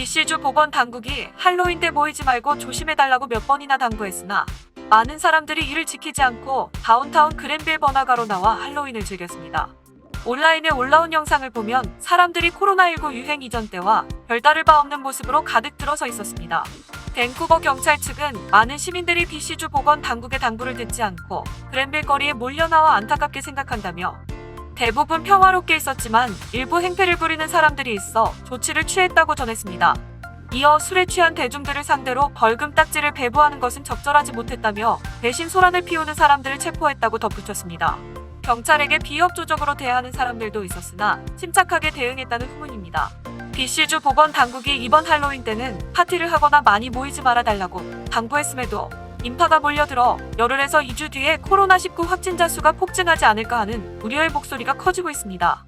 BC주 보건 당국이 할로윈 때 모이지 말고 조심해달라고 몇 번이나 당부했으나 많은 사람들이 이를 지키지 않고 다운타운 그랜빌 번화가로 나와 할로윈을 즐겼습니다. 온라인에 올라온 영상을 보면 사람들이 코로나19 유행 이전 때와 별다를 바 없는 모습으로 가득 들어서 있었습니다. 밴쿠버 경찰 측은 많은 시민들이 BC주 보건 당국의 당부를 듣지 않고 그랜빌 거리에 몰려나와 안타깝게 생각한다며 대부분 평화롭게 있었지만 일부 행패를 부리는 사람들이 있어 조치를 취했다고 전했습니다. 이어 술에 취한 대중들을 상대로 벌금 딱지를 배부하는 것은 적절하지 못했다며 대신 소란을 피우는 사람들을 체포했다고 덧붙였습니다. 경찰에게 비협조적으로 대하는 사람들도 있었으나 침착하게 대응했다는 후문입니다. BC주 보건 당국이 이번 할로윈 때는 파티를 하거나 많이 모이지 말아달라고 당부했음에도 인파가 몰려들어 열흘에서 2주 뒤에 코로나19 확진자 수가 폭증하지 않을까 하는 우려의 목소리가 커지고 있습니다.